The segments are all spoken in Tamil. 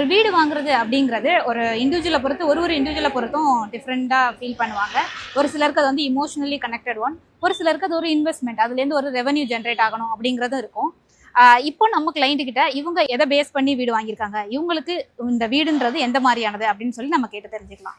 ஒரு வீடு வாங்குறது அப்படிங்கிறது ஒரு இண்டிவிஜுவலை பொறுத்து ஒரு ஒரு இண்டிவிஜுவலை பொறுத்தும் டிஃப்ரெண்ட்டாக ஃபீல் பண்ணுவாங்க. ஒரு சிலருக்கு அது வந்து இமோஷனலி கனெக்டட் ஒன் ஒரு சிலருக்கு அது ஒரு இன்வெஸ்ட்மெண்ட் அதுலேருந்து ஒரு ரெவன்யூ ஜென்ரேட் ஆகணும் அப்படிங்கிறதும் இருக்கும். இப்போ நம்ம கிளைண்ட் கிட்ட இவங்க எதை பேஸ் பண்ணி வீடு வாங்கியிருக்காங்க? இவங்களுக்கு இந்த வீடுன்றது எந்த மாதிரியானது அப்படின்னு சொல்லி நம்ம கேட்டு தெரிஞ்சுக்கலாம்.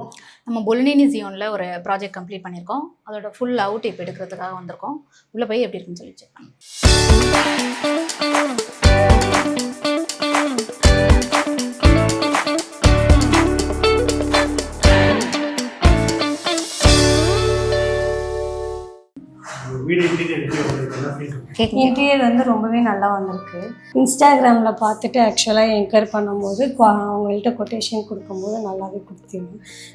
வந்திருக்கோம். நம்ம பொலினினி ஜியோனில் ஒரு ப்ராஜெக்ட் கம்ப்ளீட் பண்ணியிருக்கோம். அதோட ஃபுல் அவுட் இப்போ எடுக்கிறதுக்காக வந்திருக்கோம். உள்ளே போய் எப்படி இருக்குன்னு சொல்லி செக் பண்ணலாம் இன்டீரியர் வந்து ரொம்பவே நல்லா வந்திருக்கு. இன்ஸ்டாகிராமில் பார்த்துட்டு ஆக்சுவலாக என்கர் பண்ணும்போது அவங்கள்ட்ட கொட்டேஷன் கொடுக்கும்போது நல்லாவே கொடுத்தீங்க.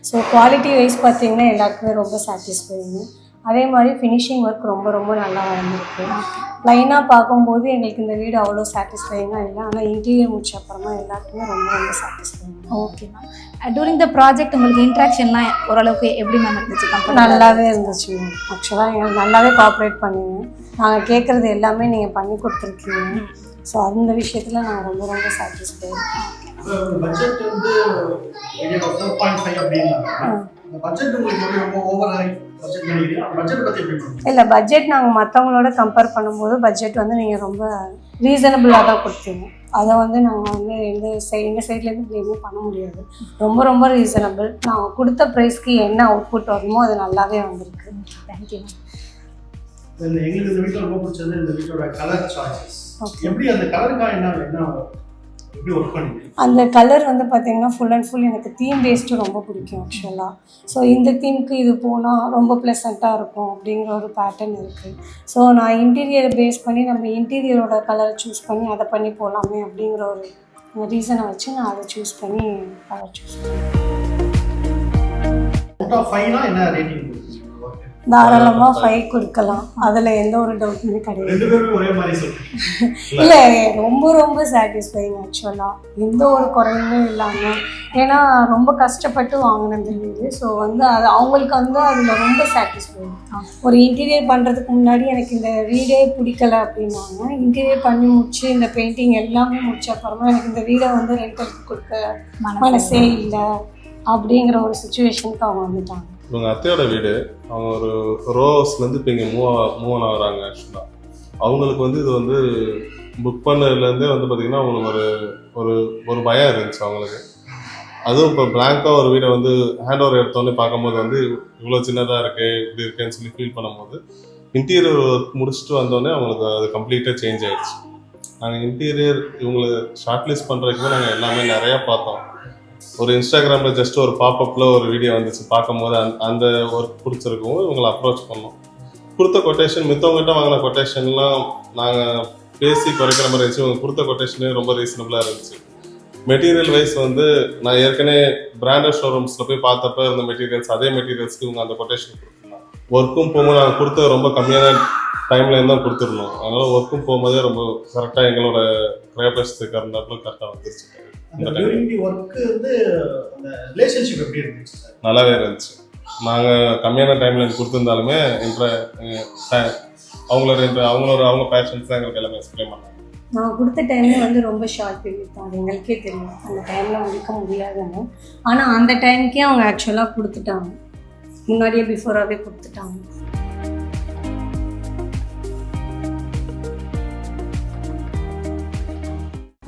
ஸோ குவாலிட்டி வைஸ் பார்த்தீங்கன்னா எல்லாருக்குமே ரொம்ப சாட்டிஸ்ஃபைங்க அதே மாதிரி ஃபினிஷிங் ஒர்க் ரொம்ப ரொம்ப நல்லா வந்திருக்கு லைனாக பார்க்கும்போது எங்களுக்கு இந்த வீடு அவ்வளோ சாட்டிஸ்ஃபைங்காக இல்லை. ஆனால் இன்டீரியர் முடிச்ச அப்புறமா எல்லாருக்குமே ரொம்ப ரொம்ப satisfying okay ma'am during the project உங்களுக்கு இன்ட்ராக்ஷன்லாம் ஓரளவுக்கு எப்படி மேம் இருந்துச்சு? நல்லாவே இருந்துச்சு? மேம் ஆக்சுவலாக எங்களுக்கு நல்லாவே கோஆப்ரேட் பண்ணீங்க. நாங்கள் கேட்குறது எல்லாமே நீங்கள் பண்ணி கொடுத்துருக்கீங்க. ஸோ அந்த விஷயத்தில் நான் ரொம்ப ரொம்ப சாட்டிஸ்ஃபை பட்ஜெட் வந்து இல்லை பட்ஜெட் நாங்கள் மற்றவங்களோட கம்பேர் பண்ணும்போது பட்ஜெட் வந்து நீங்கள் ரொம்ப ரீசனபிளாக தான் கொடுத்தீங்க. அதை வந்து நாங்கள் வந்து எந்த சைடு எங்கள் சைட்லேருந்து ப்ளேமே பண்ண முடியாது. ரொம்ப ரொம்ப ரீசனபிள் நாங்கள் கொடுத்த ப்ரைஸ்க்கு என்ன அவுட்புட் வருமோ அது நல்லாவே வந்திருக்கு. தேங்க்யூ எங்களுக்கு இந்த வீட்டில் ரொம்ப பிடிச்சது இந்த வீட்டோட கலர் சாய்ஸஸ். எப்படி அந்த கலருக்காக என்ன என்ன அந்த கலர் வந்து பார்த்தீங்கன்னா ஃபுல் அண்ட் ஃபுல் எனக்கு தீம் பேஸ்டு ரொம்ப பிடிக்கும் ஆக்சுவலாக ஸோ இந்த தீம்க்கு இது போனால் ரொம்ப ப்ளசண்ட்டாக இருக்கும் அப்படிங்கிற ஒரு பேட்டர்ன் இருக்குது ஸோ நான் இன்டீரியரை பேஸ் பண்ணி நம்ம இன்டீரியரோட கலரை சூஸ் பண்ணி அதை பண்ணி போகலாமே அப்படிங்கிற ஒரு ரீசனை வச்சு நான் அதை சூஸ் பண்ணி கலர் சூஸ் பண்ணேன். தாராளமாக ஃபைவ் கொடுக்கலாம். அதில் எந்த ஒரு டவுட்டுமே கிடையாது. ரெண்டு பேருமே ஒரே மாதிரி சொல்றீங்க இல்லை ரொம்ப ரொம்ப சாட்டிஸ்ஃபைங் ஆக்சுவலாக எந்த ஒரு குறையுமே இல்லாமல் ஏன்னா ரொம்ப கஷ்டப்பட்டு வாங்கின இந்த வீடு ஸோ வந்து அது அவங்களுக்கு வந்து அதில் ரொம்ப சாட்டிஸ்ஃபைங் ஒரு இன்டீரியர் பண்ணுறதுக்கு முன்னாடி எனக்கு இந்த வீடே பிடிக்கல அப்படின்னாங்க. இன்டீரியர் பண்ணி முடிச்சு இந்த பெயிண்டிங் எல்லாமே முடிச்ச அப்புறமா எனக்கு இந்த வீடை வந்து ரெண்டலுக்கு கொடுக்க மனசே இல்லை. அப்படிங்கிற ஒரு சுச்சுவேஷனுக்கு அவங்க வந்துட்டாங்க. இவங்க அத்தையோட வீடு அவங்க ஒரு ரோஸ்லேருந்து இப்போ இங்கே மூவ் மூவ் ஆன் ஆகுறாங்க ஆக்சுவலாக அவங்களுக்கு வந்து இது வந்து புக் பண்ணதுலேருந்தே வந்து பார்த்திங்கன்னா அவங்களுக்கு ஒரு ஒரு ஒரு பயம் இருந்துச்சு அவங்களுக்கு. அதுவும் இப்போ பிளாங்காக ஒரு வீடை வந்து ஹேண்ட் ஓவர் எடுத்தோன்னே பார்க்கும்போது வந்து இவ்வளோ சின்னதாக இருக்குது இப்படி இருக்கேன்னு சொல்லி ஃபீல் பண்ணும்போது இன்டீரியர் ஒர்க் முடிச்சுட்டு வந்தோடனே அவங்களுக்கு அது கம்ப்ளீட்டாக சேஞ்ச் ஆயிடுச்சு. நாங்கள் இன்டீரியர் இவங்களை ஷார்ட் லிஸ்ட் பண்ணுறதுக்கு நாங்கள் எல்லாமே நிறையா பார்த்தோம். ஒரு இன்ஸ்டாகிராமில் ஜஸ்ட் ஒரு பாப்பப்பில் ஒரு வீடியோ வந்துச்சு. பார்க்கும்போது அந்த அந்த ஒர்க் பிடிச்சிருக்கவும் இவங்களை அப்ரோச் பண்ணோம். கொடுத்த கொட்டேஷன் மித்தவங்ககிட்ட வாங்கின கொட்டேஷன்லாம் நாங்கள் பேசி குறைக்கிற மாதிரி இருந்துச்சு. இவங்க கொடுத்த கொட்டேஷனே ரொம்ப ரீசனபிளாக இருந்துச்சு. மெட்டீரியல் வைஸ் வந்து நான் ஏற்கனவே பிராண்டட் ஷோரூம்ஸில் போய் பார்த்தப்ப இருந்த மெட்டீரியல்ஸ் அதே மெட்டீரியல்ஸ்க்கு இவங்க அந்த கொட்டேஷன் கொடுத்துருந்தாங்க. ஒர்க்கும் போகும்போது நாங்கள் கொடுத்த ரொம்ப கம்மியான டைம்லேருந்து தான் கொடுத்துருந்தோம். அதனால ஒர்க்கும் போகும்போதே ரொம்ப கரெக்டாக எங்களோட கிரேபஸ்க்கு இருந்தாப்புல கரெக்டாக வந்துருச்சு. அந்த டியூரிங் தி ஒர்க் வந்து அந்த ரிலேஷன்ஷிப் எப்படி இருந்துச்சு சார் நல்லாவே இருந்துச்சு. நாங்கள் கம்மியான டைமில் கொடுத்துருந்தாலுமே இன்ட்ர அவங்களோட அவங்களோட அவங்க பேஷன்ஸ் தான் எங்களுக்கு எல்லாமே எக்ஸ்பிளைன் பண்ணாங்க. நான் கொடுத்த டைமே வந்து ரொம்ப ஷார்ட் பீரியட் தான். அது எங்களுக்கே தெரியும். அந்த டைமில் முடிக்க முடியாதுன்னு. ஆனால் அந்த டைமுக்கே அவங்க ஆக்சுவலாக கொடுத்துட்டாங்க. முன்னாடியே பிஃபோராகவே கொடுத்துட்டாங்க.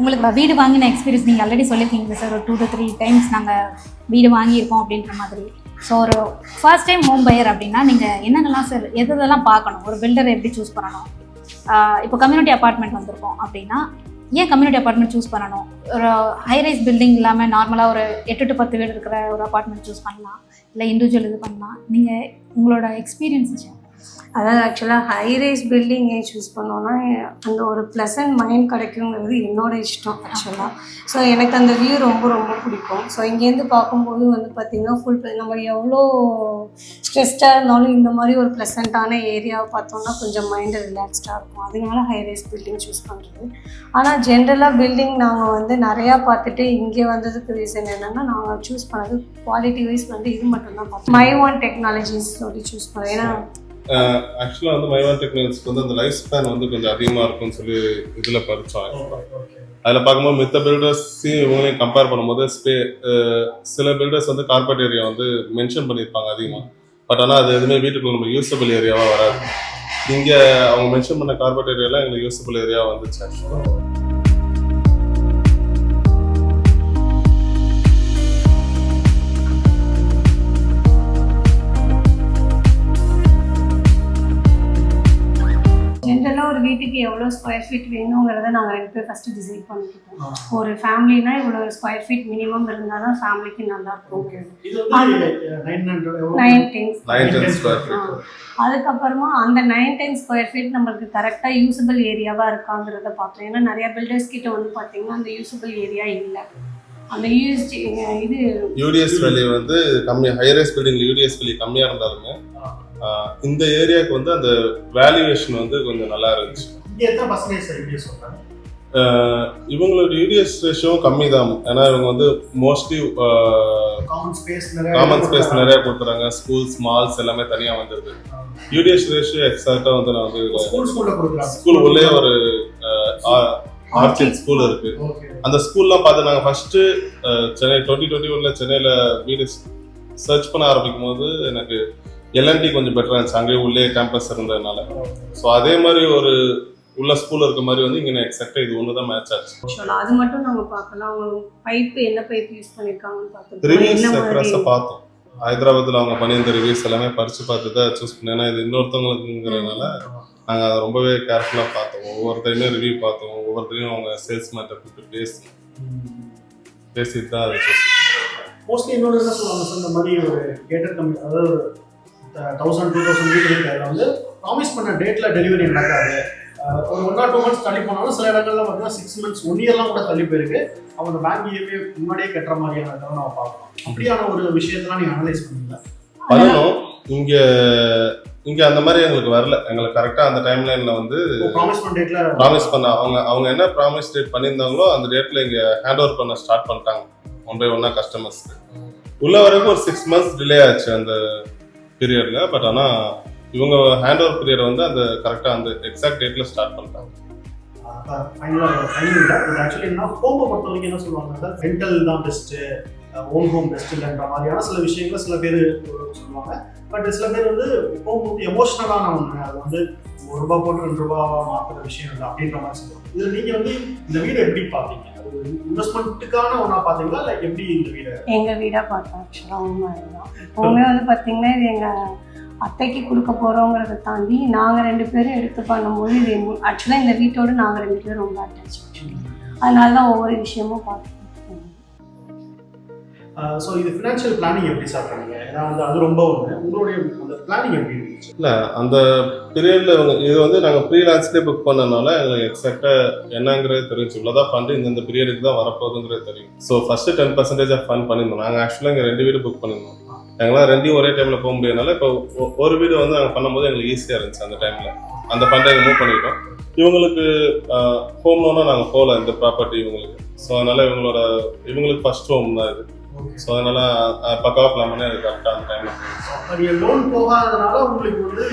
உங்களுக்கு வீடு வாங்கின எக்ஸ்பீரியன்ஸ் நீங்கள் ஆல்ரெடி சொல்லியிருக்கீங்க சார். ஒரு டூ டு த்ரீ டைம்ஸ் நாங்கள் வீடு வாங்கியிருக்கோம் அப்படின்ற மாதிரி. ஸோ ஒரு ஃபர்ஸ்ட் டைம் ஹோம் பையர் அப்படின்னா நீங்கள் என்னென்னலாம் சார் எது இதெல்லாம் பார்க்கணும்? ஒரு பில்டரை எப்படி சூஸ் பண்ணணும்? இப்போ கம்யூனிட்டி அப்பார்ட்மெண்ட் வந்திருக்கோம் அப்படின்னா ஏன் கம்யூனிட்டி அப்பார்ட்மெண்ட் சூஸ் பண்ணணும்? ஒரு ஹைரைஸ் பில்டிங் இல்லாமல் நார்மலாக ஒரு எட்டு டு பத்து வீடு இருக்கிற ஒரு அப்பார்ட்மெண்ட் சூஸ் பண்ணலாம். இல்லை இண்டிவிஜுவல் இது பண்ணலாம். நீங்கள் உங்களோட எக்ஸ்பீரியன்ஸ் அதாவது ஆக்சுவலாக ஹை ரைஸ் பில்டிங் ஏன் சூஸ் பண்ணோன்னா அந்த ஒரு ப்ளசன்ட் மைண்ட் கிடைக்குங்கிறது என்னோட இஷ்டம் ஆக்சுவலாக ஸோ எனக்கு அந்த வியூ ரொம்ப ரொம்ப பிடிக்கும். ஸோ இங்கேருந்து பார்க்கும்போது வந்து பார்த்திங்கன்னா ஃபுல் நம்ம எவ்வளோ ஸ்ட்ரெஸ்டாக இருந்தாலும் இந்த மாதிரி ஒரு ப்ளசண்ட்டான ஏரியாவை பார்த்தோம்னா கொஞ்சம் மைண்டு ரிலாக்ஸ்டாக இருக்கும். அதனால ஹை ரைஸ் பில்டிங் சூஸ் பண்ணுறது ஆனால் ஜென்ரலாக பில்டிங் நாங்கள் வந்து நிறையா பார்த்துட்டு இங்கே வந்ததுக்கு ரீசன் என்னென்னா நாங்கள் சூஸ் பண்ணது குவாலிட்டி வைஸ் வந்து இது மட்டும்தான் பார்த்தோம் மை ஒன் டெக்னாலஜிஸ் சொல்லி சூஸ் பண்ணோம். ஏன்னா ஆக்சுவலாக வந்து மைவான் டெக்னாலஜிக்கு வந்து அந்த லைஃப் ஸ்பேன் வந்து கொஞ்சம் அதிகமாக இருக்கும்னு சொல்லி இதில் படித்தோம் அதில் பார்க்கும்போது மித்த பில்டர்ஸையும் இவங்களையும் கம்பேர் பண்ணும்போது ஸ்பே சில பில்டர்ஸ் வந்து கார்பெட் ஏரியா வந்து மென்ஷன் பண்ணியிருப்பாங்க அதிகமாக பட் ஆனால் அது எதுவுமே வீட்டுக்குள்ள நம்ம யூஸபிள் ஏரியாவாக வராது. இங்கே அவங்க மென்ஷன் பண்ண கார்பெட் ஏரியாலாம் எங்களுக்கு யூஸபிள் ஏரியாவாக வந்துச்சு ஆக்சுவலாக வீட்டுக்கு எவ்வளோ ஸ்கொயர் ஃபீட் வேணுங்கிறத நாங்கள் ரெண்டு பேர் ஃபஸ்ட்டு டிசைட் பண்ணிக்கிட்டோம். ஒரு ஃபேமிலினா இவ்வளோ ஸ்கொயர் ஃபீட் மினிமம் இருந்தால் தான் ஃபேமிலிக்கு நல்லா இருக்கும். இது வந்து நைன் டென் ஃபீட் அதுக்கப்புறமா அந்த நைன் டென் ஸ்கொயர் ஃபீட் நம்மளுக்கு கரெக்டாக யூசபிள் ஏரியாவாக இருக்காங்கிறத பார்த்தோம். ஏன்னா நிறைய பில்டர்ஸ் கிட்ட வந்து பார்த்தீங்கன்னா அந்த யூசபிள் ஏரியா இல்லை. அந்த யூஎஸ்டி இது யூடிஎஸ் வேல்யூ வந்து கம்மி ஹைரைஸ் பில்டிங் யூடிஎஸ் வேல்யூ கம்மியாக இருந்தாலுமே இந்த ஏரியாவுக்கு வந்து அந்த வேல்யூவேஷன் வந்து கொஞ்சம் நல்லா இருந்துச்சு. இவங்களோட யூடிஎஸ் ரேஷியோவும் கம்மி தான். ஏன்னா இவங்க வந்து மோஸ்ட்லி காமன் ஸ்பேஸ் நிறைய கொடுத்துறாங்க. ஸ்கூல்ஸ் மால்ஸ் எல்லாமே தனியாக வந்துருது யூடிஎஸ் ரேஷியோ எக்ஸாக்டாக வந்து நான் வந்து ஸ்கூல் கொடுக்குறாங்க. உள்ளே ஒரு ஆர்ச்சிட் ஸ்கூல் இருக்கு. அந்த ஸ்கூல்லாம் பார்த்து நாங்கள் ஃபர்ஸ்ட் சென்னை டுவெண்ட்டி டுவெண்ட்டி ஒன்ல சென்னையில் வீடு சர்ச் பண்ண ஆரம்பிக்கும் போது எனக்கு எல்என்டி கொஞ்சம் பெட்டராக இருந்துச்சு. அங்கேயே உள்ளே கேம்பஸ் இருந்ததுனால. ஸோ அதே மாதிரி ஒரு உள்ள ஸ்கூல் இருக்க மாதிரி வந்து இங்கே எக்ஸாக்டாக இது ஒன்று தான் மேட்ச் ஆச்சு. அது மட்டும் நம்ம பார்க்கலாம். அவங்க பைப்பு என்ன பைப் யூஸ் பண்ணியிருக்காங்கன்னு பார்த்துருக்கோம் ரிவ்யூஸ் ரெஃபரன்ஸை பார்த்தோம். ஹைதராபாத்தில் அவங்க பண்ணியிருந்த ரிவ்யூஸ் எல்லாமே படித்து பார்த்து தான் சூஸ் பண்ணேன். ஏன்னா இது இன்னொருத்தவங்களுக்குங்கிறதுனால நாங்கள் அதை ரொம்பவே கேர்ஃபுல்லாக பார்த்தோம். ஒவ்வொருத்தரையுமே ரிவ்யூ பார்த்தோம். ஒவ்வொருத்தரையும் அவங்க சேல்ஸ் மேட்டர் கூப்பிட்டு பேசி பேசிட்டு தான் அதை மோஸ்ட்லி இன்னொரு என்ன சொல்லுவாங்க சார் இந்த மாதிரி ஒரு கேட்டர் கம்மி அதாவது தௌசண்ட் டூ தௌசண்ட் வீடு இருக்கு அதில் வந்து ப்ராமிஸ் பண்ண டேட்ல டெலிவரி நடக்காது. ஒரு ஒன் ஆர் டூ மந்த்ஸ் தள்ளி போனாலும் சில இடங்கள்ல பார்த்தீங்கன்னா சிக்ஸ் மந்த்ஸ் ஒன் இயர்லாம் கூட தள்ளி போயிருக்கு. அவங்க பேங்க் இஎம்ஐ முன்னாடியே கட்டுற மாதிரியான நம்ம பார்க்கலாம். அப்படியான ஒரு விஷயத்தெல்லாம் நீங்கள் அனலைஸ் பண்ணீங்க. பண்ணணும் இங்க இங்க அந்த மாதிரி எங்களுக்கு வரல. எங்களுக்கு கரெக்டா அந்த டைம் லைன்ல வந்து ப்ராமிஸ் பண்ண டேட்ல ப்ராமிஸ் பண்ண அவங்க அவங்க என்ன ப்ராமிஸ் டேட் பண்ணியிருந்தாங்களோ அந்த டேட்ல இங்க ஹேண்ட் ஓவர் பண்ண ஸ்டார்ட் பண்ணிட்டாங்க. ஒன் பை ஒன்னா கஸ்டமர்ஸ் உள்ள வரைக்கும் ஒரு சிக்ஸ் மந்த்ஸ் டிலே ஆச்சு அந்த பீரியட்ல பட் ஆனால் இவங்க ஹேண்ட் ஓவர் பீரியட் வந்து அந்த கரெக்டாக அந்த எக்ஸாக்ட் டேட்டில் ஸ்டார்ட் பண்ணிட்டாங்க. ஃபைனலாக ஃபைனல் இல்லை. ஆக்சுவலி என்ன ஹோமை பொறுத்த வரைக்கும் என்ன சொல்லுவாங்க சார் ரெண்டல் தான் பெஸ்ட்டு ஓன் ஹோம் பெஸ்ட் இல்லைன்ற மாதிரியான சில விஷயங்களை சில பேர் சொல்லுவாங்க. பட் சில பேர் வந்து ஹோம் வந்து எமோஷ்னலான ஒன்று அது வந்து ஒரு ரூபா போட்டு ரெண்டு ரூபாவா மாற்றுற விஷயம் இல்லை அப்படின்ற மாதிரி சொல்லுவாங்க. இதில் நீங்கள் வந்து இந்த வீடு எப்படி பார்த்தீங்க இன்வெஸ்ட்மெண்ட்டுக்கான ஒன்றா பார்த்தீங்களா இல்லை எப்படி இந்த வீடை? எங்கள் வீடாக பார்த்தோம் ஆக்சுவலாக உண்மை அதுதான் எப்போவுமே வந்து பார்த்தீங்கன்னா இது எங்கள் அத்தைக்கு கொடுக்க போகிறோங்கிறத தாண்டி நாங்கள் ரெண்டு பேரும் எடுத்து பண்ணும்போது இது ஆக்சுவலாக இந்த வீட்டோடு நாங்கள் ரெண்டு பேரும் ரொம்ப அட்டாச் அதனால தான் ஒவ்வொரு விஷயமும் பார்த்தோம் ஸோ இது ஃபினான்ஷியல் பிளானிங் எப்படி சார் பண்ணீங்க? ஏன்னா வந்து அது ரொம்ப ஒன்று உங்களுடைய அந்த பிளானிங் எப்படி இருந்துச்சு இல்லை அந்த பீரியடில் இவங்க இது வந்து நாங்க ப்ரீலான்ஸ்லேயே புக் பண்ணனால எங்களுக்கு எக்ஸாக்டாக என்னங்கிறது தெரிஞ்சு இவ்வளோதான் ஃபண்டு இந்த பீரியடுக்கு தான் வரப்போகுதுங்கிறது தெரியும். So first ten percentage of fund பண்ணியிருந்தோம். நாங்கள் ஆக்சுவலாக இங்கே ரெண்டு வீடு புக் பண்ணியிருந்தோம். எங்களால் ரெண்டையும் ஒரே டைமில் போக முடியாதனால இப்போ ஒரு வீடு வந்து நாங்கள் பண்ணும்போது எங்களுக்கு ஈஸியாக இருந்துச்சு அந்த டைமில் அந்த ஃபண்டை எங்கள் மூவ் பண்ணிட்டோம். இவங்களுக்கு ஹோம் லோனாக நாங்கள் போகல இந்த ப்ராப்பர்ட்டி இவங்களுக்கு. ஸோ அதனால் இவங்களோட இவங்களுக்கு ஃபஸ்ட் ஹோம் தான் இது. ஸோ அதனால அஹ், பக்காவா பிளான் பண்ணி அது கரெக்டாக அந்த டைமில் நீங்கள் லோன் போகாதனால உங்களுக்கு வந்து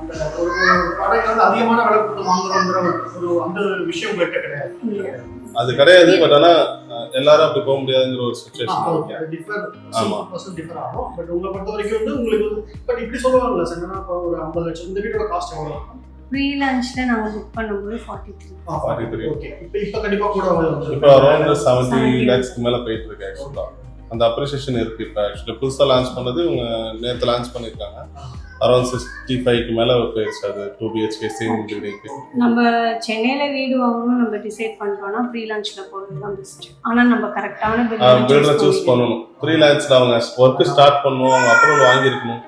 அந்த ஒரு வந்து அதிகமான விலை கொடுத்து வாங்குறோங்கிற ஒரு- அந்த விஷயம் உங்கள்கிட்ட கிடையாது. அது கிடையாது பட் ஆனால் எல்லாரும் அப்படி போக முடியாதுங்கிற ஒரு சுச்சுவேஷன் ஓகே அது டிஃபர் ஆமா. டிஃபர் ஆகும். பட் உங்களை பொறுத்த வரைக்கும் வந்து உங்களுக்கு வந்து பட் இப்படி சொல்லுவாங்கல்ல சார் என்னன்னா இப்போ ஒரு ஐம்பது லட்சம் இந்த வீட்டோட காஸ்ட் எவ்வளோ லஞ்சில் நாங்கள் புக் பண்ணும்போது ஓகே இப்போ இப்போ கண்டிப்பாக கூட வந்து இப்போ அரௌண்ட் செவன்ட்டி 70 லேக்ஸ்க்கு மேலே போயிட்டு இருக்கு ஆக்சுவலாக அந்த அப்ரிசியேஷன் இருக்கு இப்போ. ஆக்சுவலி புதுசாக லான்ச் பண்ணது இவங்க நேற்று லான்ச் பண்ணியிருக்காங்க அரௌண்ட் சிக்ஸ்டி ஃபைவ்க்கு மேலே போயிடுச்சு அது டூ பிஹெச்கே சேம் பில்டிங்க்கு நம்ம சென்னையில் வீடு வாங்கணும் நம்ம டிசைட் பண்ணிட்டோம்னா ப்ரீ லஞ்சில் போகிறது தான் பெஸ்ட் ஆனால் நம்ம கரெக்டான பில்டரை சூஸ் பண்ணணும். ப்ரீ லான்ஸில் அவங்க ஒர்க்கு ஸ்டார்ட் பண்ணணும் அவங்க அப்ரூவல் வாங்கியிருக்கணும்.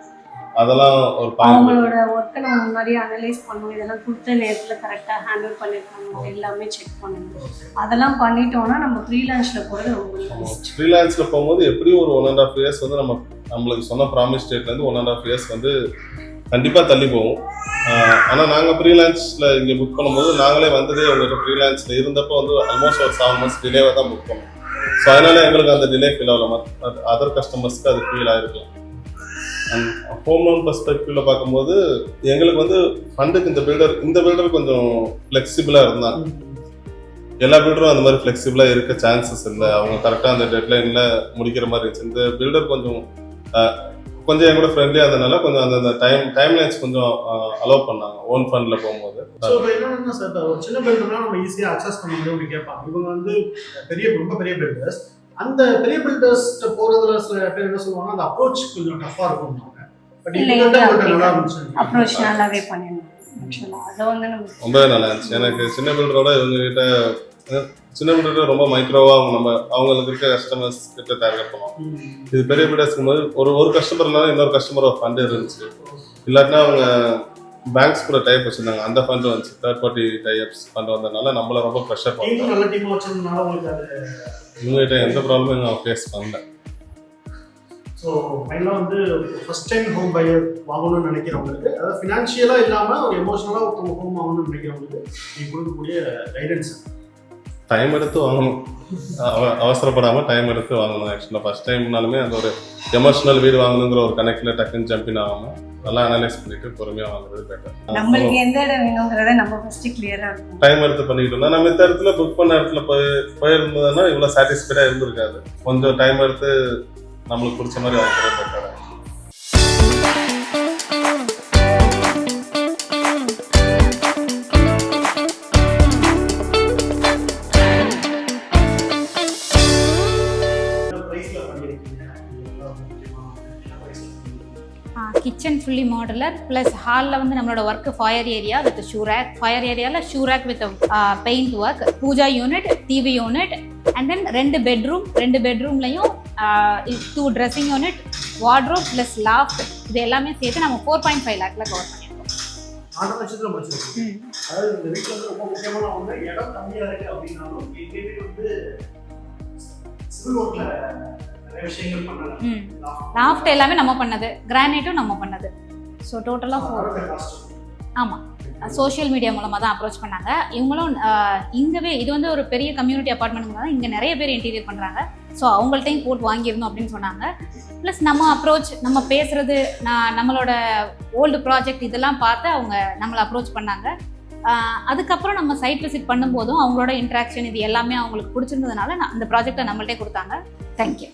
அதெல்லாம் ஒரு அவங்களோட ஒர்க்கை நம்ம முன்னாடியே அனலைஸ் பண்ணணும். இதெல்லாம் கொடுத்த நேரத்தில் கரெக்டாக ஹேண்டில் பண்ணிருக்காங்க. எல்லாமே செக் பண்ணணும். அதெல்லாம் பண்ணிட்டோம்னா நம்ம ஃப்ரீலான்ஸில் போகிறது ரொம்ப ஃப்ரீலான்ஸில் போகும்போது எப்படியும் ஒரு ஒன் அண்ட் ஆஃப் இயர்ஸ் வந்து நம்ம நம்மளுக்கு சொன்ன ப்ராமிஸ் டேட்லேருந்து ஒன் அண்ட் ஆஃப் இயர்ஸ் வந்து கண்டிப்பாக தள்ளி போகும். ஆனால் நாங்கள் ஃப்ரீலான்ஸில் இங்கே புக் பண்ணும்போது நாங்களே வந்ததே உங்கள்கிட்ட ஃப்ரீலான்ஸில் இருந்தப்போ வந்து ஆல்மோஸ்ட் ஒரு செவன் மந்த்ஸ் டிலேவாக தான் புக் பண்ணோம். ஸோ அதனால எங்களுக்கு அந்த டிலே ஃபீல் ஆகல. அதர் கஸ்டமர்ஸ்க்கு அது ஃபீல் ஆகிருக்கலாம் ஹோம் லோன் பர்ஸ்பெக்டிவ்ல பார்க்கும்போது எங்களுக்கு வந்து ஃபண்டுக்கு இந்த பில்டர் இந்த பில்டர் கொஞ்சம் ஃப்ளெக்சிபிளாக இருந்தாங்க எல்லா பில்டரும் அந்த மாதிரி ஃப்ளெக்சிபிளாக இருக்க சான்சஸ் இல்லை. அவங்க கரெக்டாக அந்த டெட்லைனில் முடிக்கிற மாதிரி இருந்துச்சு. இந்த பில்டர் கொஞ்சம் கொஞ்சம் என் கூட ஃப்ரெண்ட்லியாக இருந்தனால கொஞ்சம் அந்த டைம் டைம் லைன்ஸ் கொஞ்சம் அலோவ் பண்ணாங்க ஓன் ஃபண்டில் போகும்போது. ஸோ இப்போ என்னன்னா சார் ஒரு சின்ன பில்டர்னா நம்ம ஈஸியாக அக்சஸ் பண்ண முடியும் கேட்பாங்க. இவங்க வந்து பெரிய ரொம்ப பெரிய பில்டர்ஸ் அந்த பெரிய பில்டர்ஸ்ட்ட போறதுல சில பேர் என்ன சொல்லுவாங்க அந்த அப்ரோச் கொஞ்சம் டஃப்பாக இருக்கும் அப்ரோச் நல்லாவே நம்ம ரொம்பவே நல்லா இருந்துச்சு. எனக்கு சின்ன பில்டரோட இவங்க கிட்ட சின்ன பில்டர் ரொம்ப மைக்ரோவா அவங்க நம்ம அவங்களுக்கு இருக்க கஸ்டமர்ஸ் கிட்ட டார்கெட் பண்ணுவோம். இது பெரிய பில்டர்ஸ்க்கு போது ஒரு ஒரு கஸ்டமர் இருந்தாலும் இன்னொரு கஸ்டமர் ஃபண்ட் இருந்துச்சு. இல்லாட்டினா அவங்க பேங்க்ஸ் கூட டைப் வச்சிருந்தாங்க. அந்த ஃபண்ட் வந்துச்சு. தேர்ட் பார்ட்டி டைப்ஸ் ஃபண்ட் வந்ததுனால நம்மள ரொம்ப ப்ரெஷர் டீமும் இவங்ககிட்ட எந்த ப்ராப்ளமும் நான் ஃபேஸ் பண்ணல. ஸோ ஃபைனலாக வந்து ஃபர்ஸ்ட் டைம் ஹோம் பையர் வாங்கணும்னு நினைக்கிறவங்களுக்கு அதாவது ஃபினான்ஷியலாக இல்லாமல் ஒரு எமோஷனலாக ஒருத்தவங்க ஹோம் வாங்கணும்னு நினைக்கிறவங்களுக்கு நீங்கள் கொடுக்கக்கூடிய கைடன்ஸ் டைம் எடுத்து வாங்கணும். அவ- அவசரப்படாம டைம் எடுத்து வாங்கணும். ஆக்சுவலாக ஃபர்ஸ்ட் டைம்னாலுமே அந்த ஒரு எமோஷனல் வீடு வாங்கணுங்கிற ஒரு கனெக்ட்ல டக்குன்னு ஜம்பின் ஆகாம நல்லா அனலைஸ் பண்ணிட்டு பொறுமையா வாங்குறது பெட்டர் நம்மளுக்கு எந்த இடம் வேணுங்கிறத நம்ம ஃபர்ஸ்ட் கிளியராக இருக்கும் டைம் எடுத்து பண்ணிக்கிட்டோம்னா நம்ம இந்த இடத்துல புக் பண்ண இடத்துல போய் போயிருந்ததுன்னா இவ்வளோ சாட்டிஸ்ஃபைடாக இருந்திருக்காது. கொஞ்சம் டைம் எடுத்து நம்மளுக்கு பிடிச்ச மாதிரி வாங்குறது பெட்டர் ஃபுல்லி மாடுலர் ப்ளஸ் ஹாலில் வந்து நம்மளோட work fire area with shoe rack fire ஏரியாவில் shoe rack with paint work pooja unit TV unit and then ரெண்டு பெட்ரூம் ரெண்டு பெட்ரூம்லையும் two dressing unit wardrobe plus loft இது எல்லாமே சேர்த்து நம்ம ஃபோர் பாயிண்ட் ஃபைவ் லேக்கில் கவர் பண்ணியிருக்கோம். ஆறு லட்சத்தில் முடிச்சிருக்கீங்க அதாவது இந்த வீட்டில் வந்து ரொம்ப முக்கியமான ஒன்று இடம் கம்மியாக இருக்கு அப்படின்னாலும் எங்கள் வீடு வந்து சிவில் ஒர்க்கில் லாஃப்ட் எல்லாமே நம்ம பண்ணது. கிரானைட்டும் நம்ம பண்ணது. ஸோ டோட்டலாக ஃபோர் ஆமாம் சோஷியல் மீடியா மூலமாக தான் அப்ரோச் பண்ணாங்க. இவங்களும் இங்கவே இது வந்து ஒரு பெரிய கம்யூனிட்டி அப்பார்ட்மெண்ட் தான் இங்கே நிறைய பேர் இன்டீரியர் பண்ணுறாங்க ஸோ அவங்கள்ட்டையும் போட்டு வாங்கியிருந்தோம் அப்படின்னு சொன்னாங்க. ப்ளஸ் நம்ம அப்ரோச் நம்ம பேசுறது நான் நம்மளோட ஓல்டு ப்ராஜெக்ட் இதெல்லாம் பார்த்து அவங்க நம்மளை அப்ரோச் பண்ணாங்க. அதுக்கப்புறம் நம்ம சைட் விசிட் பண்ணும்போதும் அவங்களோட இன்ட்ராக்ஷன் இது எல்லாமே அவங்களுக்கு பிடிச்சிருந்ததுனால அந்த ப்ராஜெக்டை நம்மள்ட்டே கொடுத்தாங்க. தேங்க்யூ